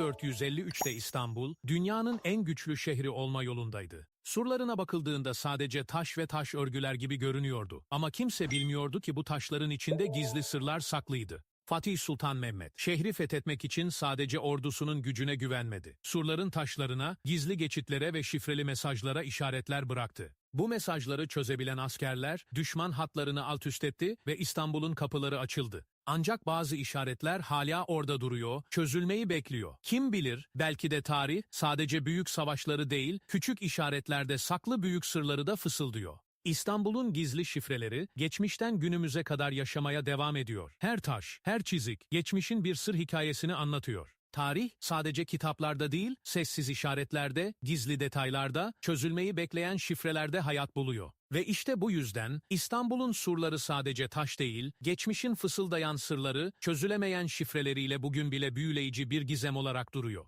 1453'te İstanbul, dünyanın en güçlü şehri olma yolundaydı. Surlarına bakıldığında sadece taş ve taş örgüler gibi görünüyordu. Ama kimse bilmiyordu ki bu taşların içinde gizli sırlar saklıydı. Fatih Sultan Mehmet, şehri fethetmek için sadece ordusunun gücüne güvenmedi. Surların taşlarına, gizli geçitlere ve şifreli mesajlara işaretler bıraktı. Bu mesajları çözebilen askerler, düşman hatlarını alt üst etti ve İstanbul'un kapıları açıldı. Ancak bazı işaretler hala orada duruyor, çözülmeyi bekliyor. Kim bilir, belki de tarih sadece büyük savaşları değil, küçük işaretlerde saklı büyük sırları da fısıldıyor. İstanbul'un gizli şifreleri, geçmişten günümüze kadar yaşamaya devam ediyor. Her taş, her çizik, geçmişin bir sır hikayesini anlatıyor. Tarih, sadece kitaplarda değil, sessiz işaretlerde, gizli detaylarda, çözülmeyi bekleyen şifrelerde hayat buluyor. Ve işte bu yüzden İstanbul'un surları sadece taş değil, geçmişin fısıldayan sırları, çözülemeyen şifreleriyle bugün bile büyüleyici bir gizem olarak duruyor.